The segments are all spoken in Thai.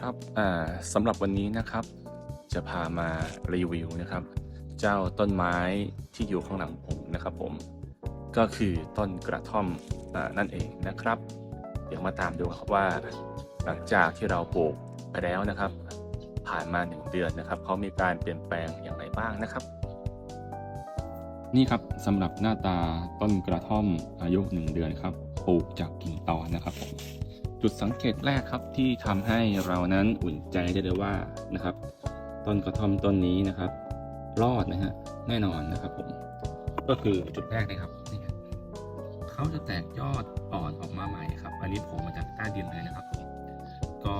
ครับอ่าสำหรับวันนี้นะครับ จะพามารีวิวนะครับ เจ้าต้นไม้ที่อยู่ข้างหลังผมนะครับผมก็คือต้นกระท่อมอนั่นเองนะครับ เดี๋ยวมาตามดูครับว่า หลังจากที่เราปลูกไปแล้วนะครับ ผ่านมาหนึ่งเดือนนะครับเขามีการเปลี่ยนแปลงอย่างไรบ้างนะครับ นี่ครับสำหรับหน้าตาต้นกระท่อมอายุ1เดือนครับปลูกจากกิ่งตอนนะครับผม จุดสังเกตแรกครับที่ทำให้เรานั้นอุ่นใจได้เลยว่านะครับ ต้นกระท่อมต้นนี้นะครับ รอดนะฮะแน่นอนนะครับผมก็คือจุดแรกนะครับนี่ครับเขาจะแตกยอดอ่อนออกมาใหม่ครับ อันนี้ผมมาจากใต้ดินเลยนะครับผมก็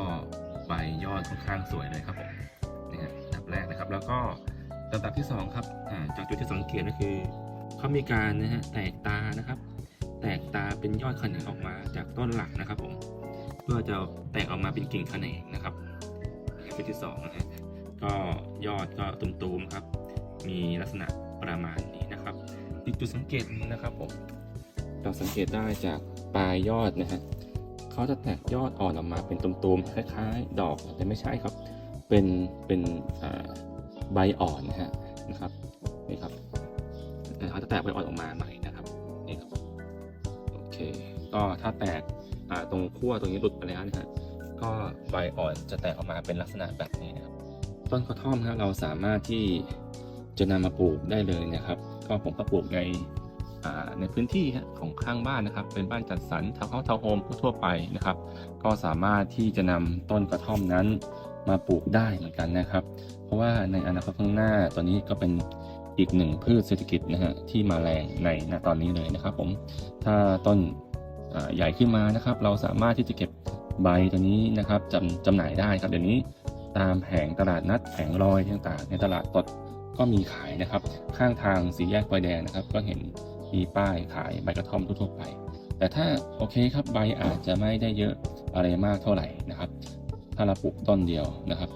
ใบยอดค่อนข้างสวยเลยครับผมนี่ฮะอันดับแรกนะครับ แล้วก็ลำดับที่สองครับจากจุดที่สังเกตก็คือเขามีการนะฮะแตกตานะครับ แตกตาเป็นยอดขนงออกมาจากต้นหลักนะครับผม พื่อจะแตกออกมาเป็นกิ่งแขนงนะครับจุดที่สองนะฮะก็ยอดก็ตุ่มๆครับ มีลักษณะประมาณนี้นะครับอีกจุดสังเกตนึงนะครับผมเราสังเกตได้จากปลายยอดนะฮะเขาจะแตกยอดอ่อนออกมาเป็นตุ่มๆคล้ายๆ ดอกแต่ไม่ใช่ครับ เป็นเป็นใบอ่อนนะฮะนะครับนี่ครับเขาจะแตกใบอ่อนออกมาใหม่นะครับนี่ครับโอเค ก็ถ้าแตกตรงขั้วตรงนี้หลุดไปแล้วนะฮะก็ใบอ่อนจะแตกออกมาเป็นลักษณะแบบนี้นะครับต้นกระท่อมครับเราสามารถที่จะนำมาปลูกได้เลยนะครับ ก็ผมก็ปลูกในในพื้นที่ของข้างบ้านนะครับ เป็นบ้านจัดสรรทาวน์เฮาส์ทาวน์โฮมทั่วไปนะครับ ก็สามารถที่จะนำต้นกระท่อมนั้นมาปลูกได้เหมือนกันนะครับ เพราะว่าในอนาคตข้างหน้าตอนนี้ก็เป็นอีกหนึ่งพืชเศรษฐกิจนะฮะที่มาแรงในณตอนนี้เลยนะครับ ผมถ้าต้น ใหญ่ขึ้นมานะครับ เราสามารถที่จะเก็บใบตัวนี้นะครับจำจำหน่ายได้ครับเดี๋ยวนี้ตามแผงตลาดนัดแผงลอยต่างๆ ในตลาดสดก็มีขายนะครับ ข้างทางสีแยกไฟแดงนะครับ ก็เห็นมีป้ายขายใบกระท่อมทั่วไป แต่ถ้าโอเคครับใบอาจจะไม่ได้เยอะอะไรมากเท่าไหร่นะครับ ถ้าเราปลูกต้นเดียวนะครับ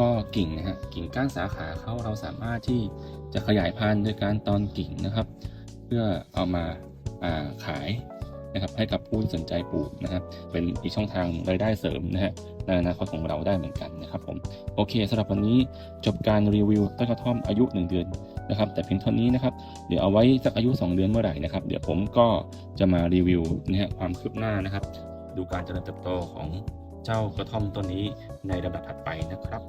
ก็กิ่งนะฮะกิ่งก้านสาขาเขาเราสามารถที่จะขยายพันธุ์โดยการตอนกิ่งนะครับ เพื่อเอามาาขาย นะครับให้กับผู้ที่สนใจปลูกนะครับเป็นอีกช่องทางรายได้เสริมนะฮะในอนาคตของเราได้เหมือนกันนะครับผมโอเคสำหรับวันนี้จบการรีวิวต้นกระท่อมอายุ 1 เดือนนะครับแต่เพียงเท่านี้นะครับเดี๋ยวเอาไว้สักอายุ 2 เดือนเมื่อไหร่นะครับเดี๋ยวผมก็จะมารีวิวนะฮะความคืบหน้านะครับ ดูการเจริญเติบโตของเจ้ากระท่อมต้นนี้ในลำดับถัดไปนะครับ